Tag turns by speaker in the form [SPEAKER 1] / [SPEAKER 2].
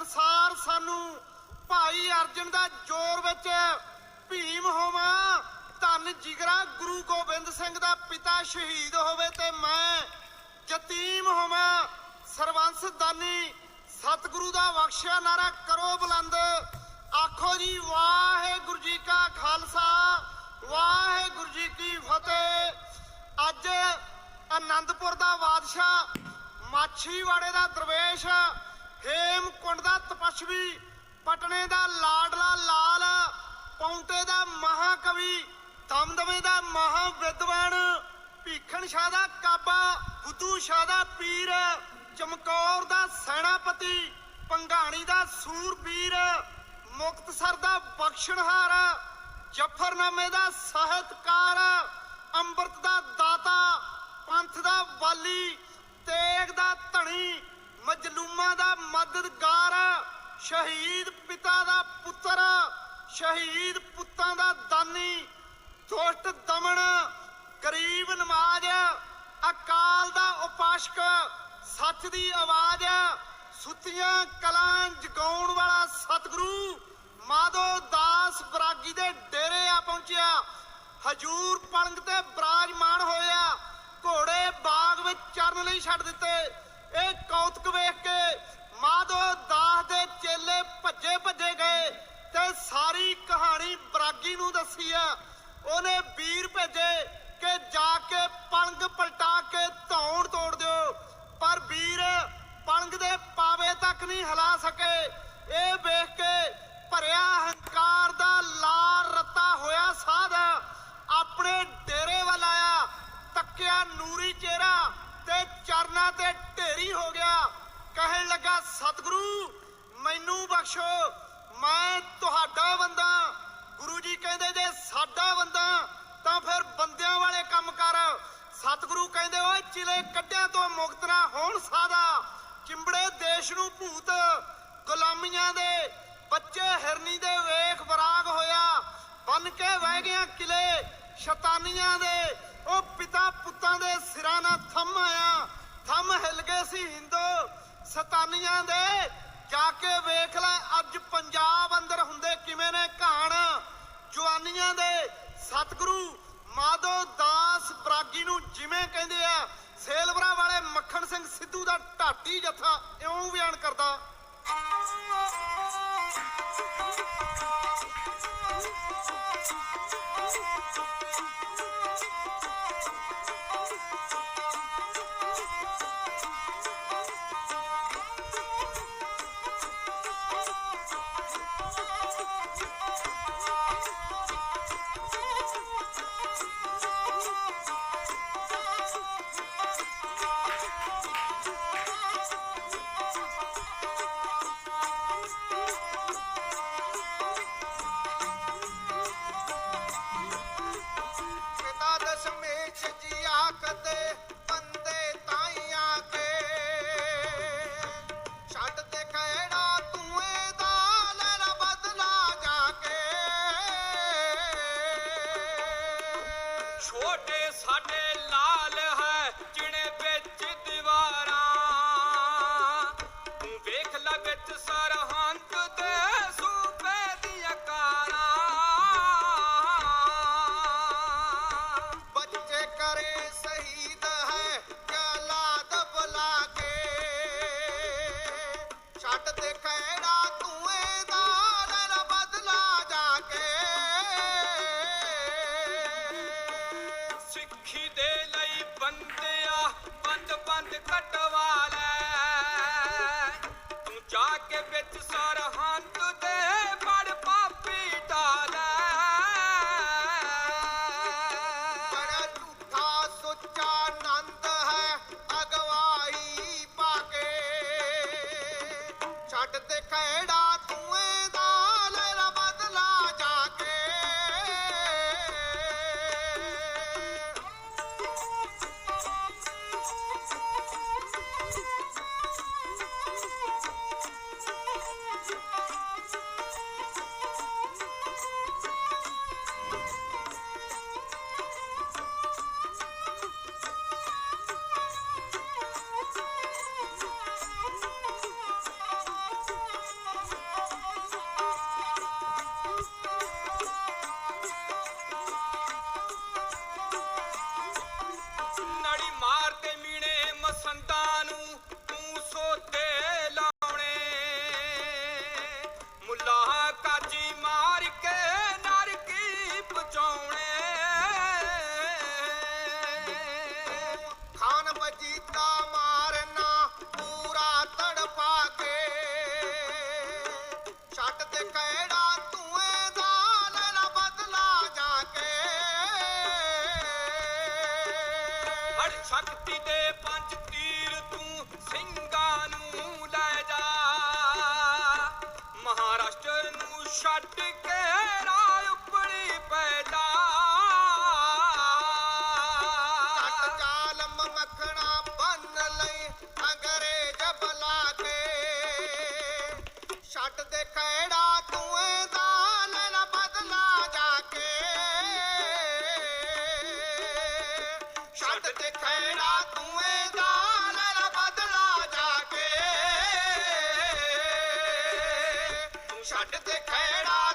[SPEAKER 1] ਅਨਸਾਰ ਸਾਨੂੰ ਭਾਈ ਅਰਜਨ ਦਾ ਜੋਰ ਵਿੱਚ ਭੀਮ ਹੋਵਾਂ, ਧੰਨ ਜਿਗਰਾ ਗੁਰੂ ਗੋਬਿੰਦ ਸਿੰਘ ਦਾ ਪਿਤਾ ਸ਼ਹੀਦ ਹੋਵੇ ਤੇ ਮੈਂ ਯਤੀਮ ਹੋਵਾਂ। ਸਰਵੰਸ ਦਾਨੀ ਸਤਿਗੁਰੂ ਦਾ ਬਖਸ਼ਿਆ ਨਾਰਾ ਕਰੋ ਬੁਲੰਦ। ਆਖੋ ਜੀ, ਵਾਹਿਗੁਰੂ ਜੀ ਕਾ ਖਾਲਸਾ, ਵਾਹਿਗੁਰੂ ਜੀ ਕੀ ਫਤਿਹ। ਅੱਜ ਆਨੰਦਪੁਰ ਦਾ ਬਾਦਸ਼ਾਹ ਮਾਛੀਵਾੜੇ ਦਾ ਦਰਵੇਸ਼ ਹੇਮਕੁੰਡ ਦਾ ਤਪਸਵੀ ਪਟਨੇ ਦਾ ਲਾਡਲਾ ਲਾਲ, ਪੌਂਟੇ ਦਾ ਮਹਾਕਵੀ ਦਮਦਮੇ ਦਾ ਮਹਾ ਵਿਦਵਾਨ ਭੀਖਣ ਸ਼ਾਹ ਦਾ ਕਾਬਾ, ਬੁੱਧੂ ਸ਼ਾਹ ਦਾ ਪੀਰ, ਚਮਕੌਰ ਦਾ ਸੈਨਾਪਤੀ, ਪੰਘਾਣੀ ਦਾ ਸੂਰਬੀਰ, ਮੁਕਤਸਰ ਦਾ ਬਖਸ਼ਣਹਾਰ, ਜਫਰਨਾਮੇ ਦਾ ਸਾਹਿਤਕਾਰ, ਅੰਮ੍ਰਿਤ ਦਾ ਦਾਤਾ, ਪੰਥ ਦਾ ਵਾਲੀ, ਤੇਗ ਦਾ ਧਣੀ ਮਜਲੂਮਾਂ ਦਾ ਮਦਦਗਾਰ, ਸ਼ਹੀਦ ਪਿਤਾ ਦਾ ਪੁੱਤਰ, ਸ਼ਹੀਦ ਪੁੱਤਾਂ ਦਾ ਦਾਨੀ, ਦੁਸ਼ਟ ਦਮਨ, ਗਰੀਬ ਨਵਾਜ, ਅਕਾਲ ਦਾ ਉਪਾਸ਼ਕ, ਸੱਚ ਦੀ ਆਵਾਜ਼ ਸੁੱਤੀਆਂ ਕਲਾਂ ਜਗਾਉਣ ਵਾਲਾ ਸਤਿਗੁਰੂ ਮਾਧੋ ਦਾਸ ਬਰਾਗੀ ਦੇ ਡੇਰੇ ਆ ਪਹੁੰਚਿਆ। ਹਜੂਰ ਪਲੰਗ ਤੇ ਬਰਾਜਮਾਨ ਹੋਇਆ। ਘੋੜੇ ਬਾਗ ਵਿੱਚ ਚਰਨ ਲਈ ਛੱਡ ਦਿੱਤੇ। ਇਹ ਕੌਤਕ ਵੇਖ ਕੇ ਮਾਧੋ ਦਾਸ ਦੇ ਚੇਲੇ ਭੱਜੇ ਭੱਜੇ ਗਏ ਤੇ ਸਾਰੀ ਕਹਾਣੀ ਬਰਾਗੀ ਨੂੰ ਦੱਸੀ ਆ। ਉਹਨੇ ਵੀਰ ਭੇਜੇ ਕਿ ਜਾ ਕੇ ਪਲੰਗ ਪਲਟਾ ਕੇ ਧੌਣ ਤੋੜ ਦਿਓ, ਪਰ ਵੀਰ ਪਲੰਗ ਦੇ ਪਾਵੇ ਤੱਕ ਨਹੀਂ ਹਿਲਾ ਸਕੇ। ਇਹ ਵੇਖ ਕੇ ਭਰਿਆ ਹੰਕਾਰ ਦਾ ਲਾਲ ਰੱਤਾ ਹੋਇਆ ਸਾਧ ਆਪਣੇ ਡੇਰੇ ਵੱਲ ਆਇਆ ਤੱਕਿਆ ਨੂਰੀ ਚਿਹਰਾ ਤੇ ਚਰਨਾਂ ਤੇ ਢੇਰੀ ਹੋ ਗਿਆ ਕਹਿਣ ਲੱਗਾ ਸਤਿਗੁਰੂ ਮੈਨੂੰ ਮੈਂ ਤੁਹਾਡਾ ਬੰਦਾ, ਗੁਰੂ ਜੀ ਕਹਿੰਦੇ ਜੇ ਸਾਡਾ ਬੰਦਾ, ਤਾਂ ਫਿਰ ਬੰਦਿਆਂ ਵਾਲੇ ਕੰਮ ਕਰ। ਸਤਿਗੁਰੂ ਕਹਿੰਦੇ, ਓਏ ਚਿਲੇ ਕੱਢਿਆਂ ਤੋਂ ਮੁਕਤ ਨਾ ਹੋਣ ਸਾਦਾ। ਚਿੰਬੜੇ ਦੇਸ਼ ਨੂੰ ਭੂਤ, ਗੁਲਾਮੀਆਂ ਦੇ ਬੱਚੇ ਹਿਰਨੀ ਦੇ ਵੇਖ ਬਰਾਗ ਹੋਇਆ। ਬਨ ਕੇ ਵਹਿ ਗਿਆ ਕਿਲੇ ਸ਼ੈਤਾਨੀਆਂ ਦੇ। ਉਹ ਪਿਤਾ ਪੁੱਤਾਂ ਦੇ ਸਿਰਾਂ ਨਾਲ ਥੰਮ ਆਇਆ। ਥੰਮ ਹਿਲ ਗਏ ਸੀ ਹਿੰਦੂ ਸਤਾਨੀਆਂ ਦੇ। ਜਾ ਕੇ ਵੇਖ ਲੈ ਅੱਜ ਪੰਜਾਬ ਅੰਦਰ ਹੁੰਦੇ ਕਿਵੇਂ ਨੇ ਕਹਾਣ ਜਵਾਨੀਆਂ ਦੇ ਸਤਿਗੁਰੂ
[SPEAKER 2] ਛੋਟੇ ਸਾਡੇ ਲਾਲ
[SPEAKER 1] ਜਾ ਕੇ
[SPEAKER 2] ਵਿੱਚ ਸਰਹੰਦ ਦੇ ਬੜ ਪਾਪੀ ਢਾਲੇ
[SPEAKER 1] ਬੜਾ ਝੂਠਾ ਸੁੱਚਾ ਆਨੰਦ ਹੈ ਅਗਵਾਈ ਪਾ ਕੇ। ਛੱਡ ਤੇ ਖੈੜਾ
[SPEAKER 3] ਸ਼ਕਤੀ ਦੇ ਪੰਜ ਤੀਰ ਤੂੰ ਸਿੰਘ ਛੱਡ
[SPEAKER 4] ਤੇ ਖੈੜਾ